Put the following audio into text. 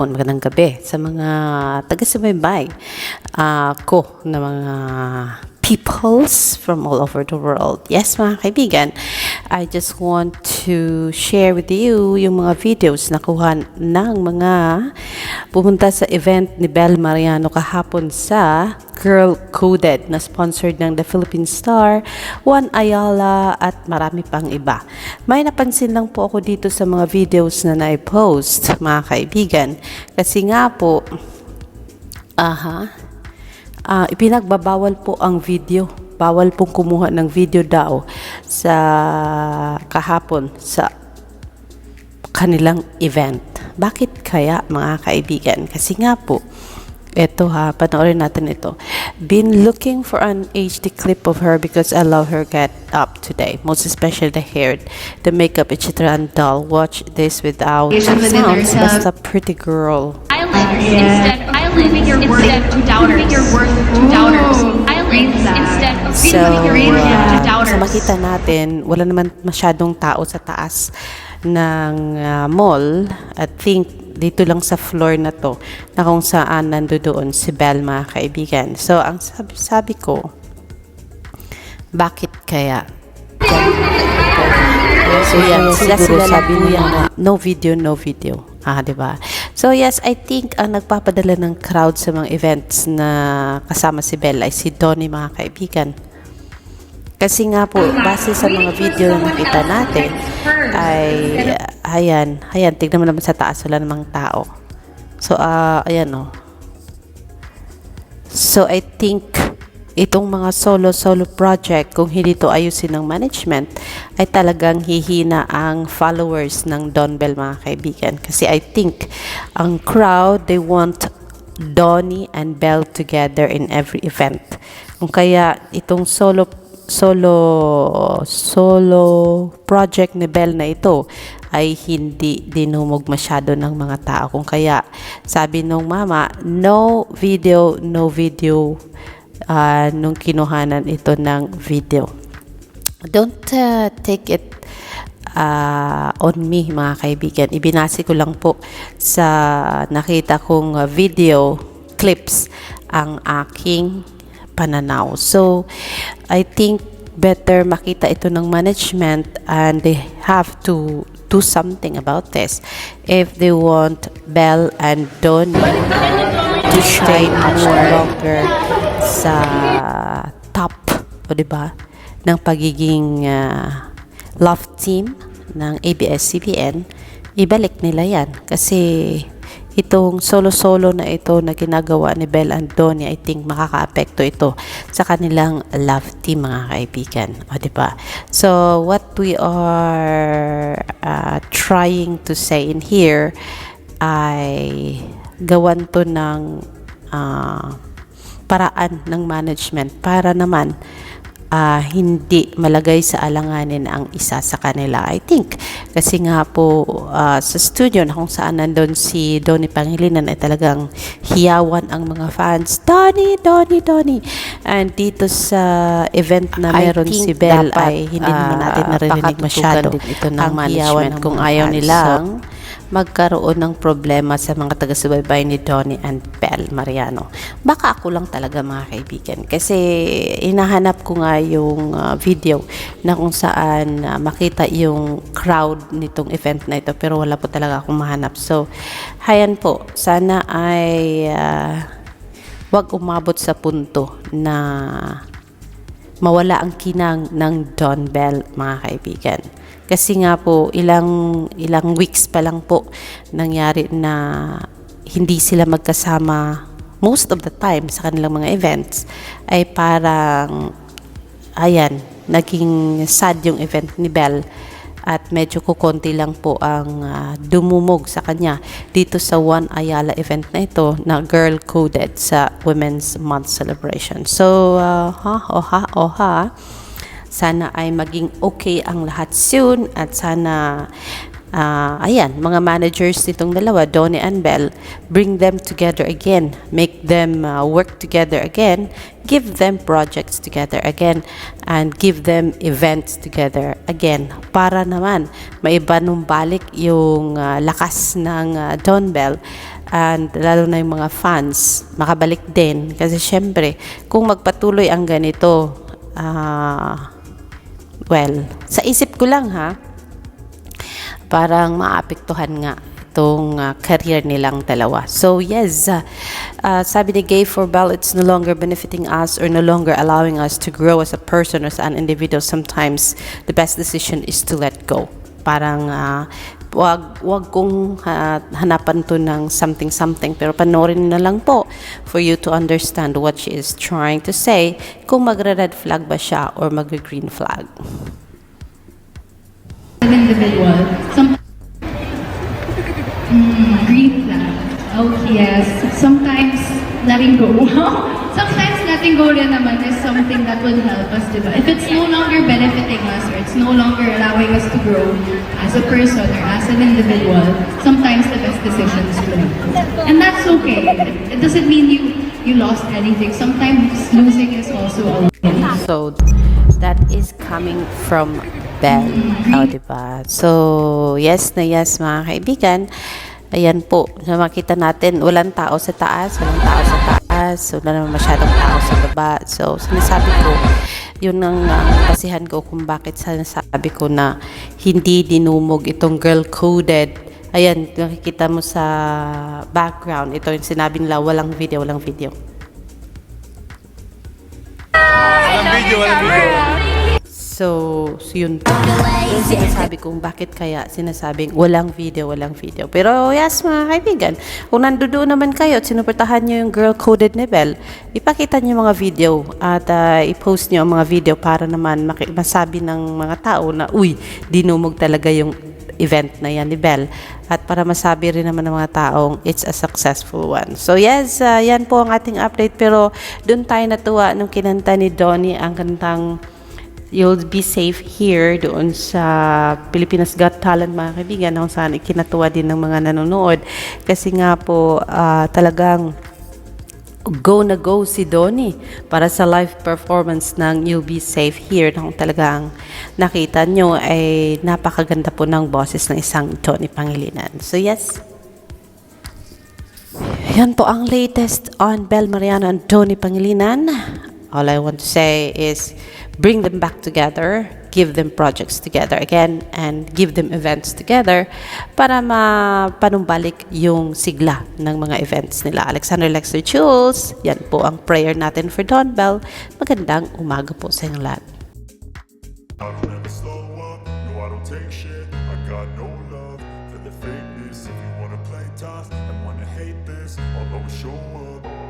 hapon, magandang gabi sa mga taga-subaybay ah, ko na mga peoples from all over the world. Yes, mga kaibigan, I just want to share with you yung mga videos na kuha ng mga pumunta sa event ni Bel Mariano kahapon sa Girl Coded na sponsored ng The Philippine Star, Juan Ayala at marami pang iba. May napansin lang po ako dito sa mga videos na na-post, mga kaibigan. Kasi nga po, aha, ah, ipinagbabawal po ang video. Bawal pong kumuha ng video daw sa kahapon sa kanilang event. Bakit kaya mga kaibigan? Kasi nga po, ito ha, panoorin natin ito. Been looking for an HD clip of her because I love her get up today. Most especially the hair, the makeup, etc. and dull. Watch this without sounds. Basta pretty girl. Yeah. Islands instead worth instead of to doubters. your worth to doubters. Instead of So, worth to uh, doubters. sa makita natin, wala naman masyadong tao sa taas ng uh, mall. I think dito lang sa floor na to na kung saan nandoon si Belle mga kaibigan. So, ang sabi, sabi ko, bakit kaya? So, yan, sila sila sabi nila na no video, no video. Ah, 'di ba? So yes, I think ang nagpapadala ng crowd sa mga events na kasama si Belle ay si Donnie mga kaibigan. Kasi nga po, base sa mga video na nakita natin, ay, ayan, ayan, tignan mo naman sa taas, wala namang tao. So, ah, ayan o. So, I think, itong mga solo-solo project, kung hindi to ayusin ng management, ay talagang hihina ang followers ng Don Bell, mga kaibigan. Kasi I think, ang crowd, they want Donnie and Bell together in every event. Kung kaya itong solo solo solo project ni Bell na ito ay hindi dinumog masyado ng mga tao. Kung kaya sabi nung mama, no video, no video ah, nung kinuhanan ito ng video. Don't uh, take it uh, on me mga kaibigan. Ibinasi ko lang po sa nakita kong video clips ang aking pananaw. So, I think better makita ito ng management and they have to do something about this if they want Bell and Donnie to shine more longer sa top o di ba ng pagiging ah, love team ng ABS-CBN ibalik nila yan. Kasi itong solo-solo na ito na ginagawa ni Bell and I think makaka-apekto ito sa kanilang love team mga kaibigan. O ba? So what we are ah, trying to say in here ay gawan to ng ah, paraan ng management para naman ah, hindi malagay sa alanganin ang isa sa kanila. I think kasi nga po ah, sa studio na kung saan nandun si Donnie Pangilinan ay talagang hiyawan ang mga fans. Donnie, Donnie, Donnie. And dito sa event na meron si Belle dapat, ay hindi naman ah, natin naririnig pakatutukan masyado ito ng ang hiyawan ng kung ayaw nilang magkaroon ng problema sa mga taga-subaybay ni Donnie and Belle Mariano. Baka ako lang talaga mga kaibigan kasi inahanap ko nga yung uh, video na kung saan uh, makita yung crowd nitong event na ito pero wala po talaga akong mahanap. So, hayan po, sana ay uh, wag umabot sa punto na mawala ang kinang ng Don Bell, mga kaibigan. Kasi nga po, ilang, ilang weeks pa lang po nangyari na hindi sila magkasama most of the time sa kanilang mga events ay parang ayan, naging sad yung event ni Bell at medyo kukonti lang po ang ah, dumumog sa kanya dito sa One Ayala event na ito na girl coded sa Women's Month celebration. So, ah, ha, oha, oha, sana ay maging okay ang lahat soon at sana ah, ayan, mga managers nitong dalawa, Donnie and Bell, bring them together again, make them ah, work together again, give them projects together again, and give them events together again. Para naman maiba nung balik yung ah, lakas ng ah, Don Bell and lalo na yung mga fans makabalik din. Kasi syempre kung magpatuloy ang ganito ah well sa isip ko lang ha parang maapektuhan nga itong uh, career nilang dalawa. So yes, uh, uh, sabi ni Gay for Bell, it's no longer benefiting us or no longer allowing us to grow as a person or as an individual. Sometimes the best decision is to let go. Parang uh, wag wag kong uh, hanapan to ng something something pero panoorin na lang po for you to understand what she is trying to say kung magre-red flag ba siya or magre-green flag. Individual. Some mm, yes. Sometimes letting go. Sometimes letting go rin naman is something that will help us, diba? If it's no longer benefiting us or it's no longer allowing us to grow as a person or as an individual, sometimes the best decisions to make. And that's okay. It, doesn't mean you you lost anything. Sometimes losing is also a. So, that is coming from Bell. O, diba? So, yes na yes, mga kaibigan. Ayan po, na makita natin, walang tao sa taas, walang tao sa taas, wala naman masyadong tao sa baba. So, sinasabi ko, yun ang uh, basihan ko kung bakit sinasabi ko na hindi dinumog itong girl-coded Ayan, nakikita mo sa background. Ito yung sinabi nila, walang video, walang video. Walang video, walang video. So, so yun po. Sinasabi kong bakit kaya sinasabing walang video, walang video. Pero yes, mga kaibigan, kung nandoon naman kayo at sinuportahan nyo yung girl-coded ni Belle, ipakita nyo mga video at ah, i-post nyo ang mga video para naman masabi ng mga tao na, uy, dinumog talaga yung event na yan ni Belle at para masabi rin naman ng mga taong it's a successful one. So yes, ah, yan po ang ating update pero doon tayo natuwa nung kinanta ni Donnie ang kantang You'll be safe here doon sa Pilipinas Got Talent mga kaibigan kung saan ikinatuwa din ng mga nanonood kasi nga po ah, talagang go na go si Donnie para sa live performance ng You'll Be Safe Here na kung talagang nakita nyo ay napakaganda po ng boses ng isang Tony Pangilinan. So yes, yan po ang latest on Bel Mariano and Tony Pangilinan. All I want to say is bring them back together, give them projects together again, and give them events together para mapanumbalik yung sigla ng mga events nila. Alexander Lexter Jules, yan po ang prayer natin for Don Bell. Magandang umaga po sa inyong lahat. Show up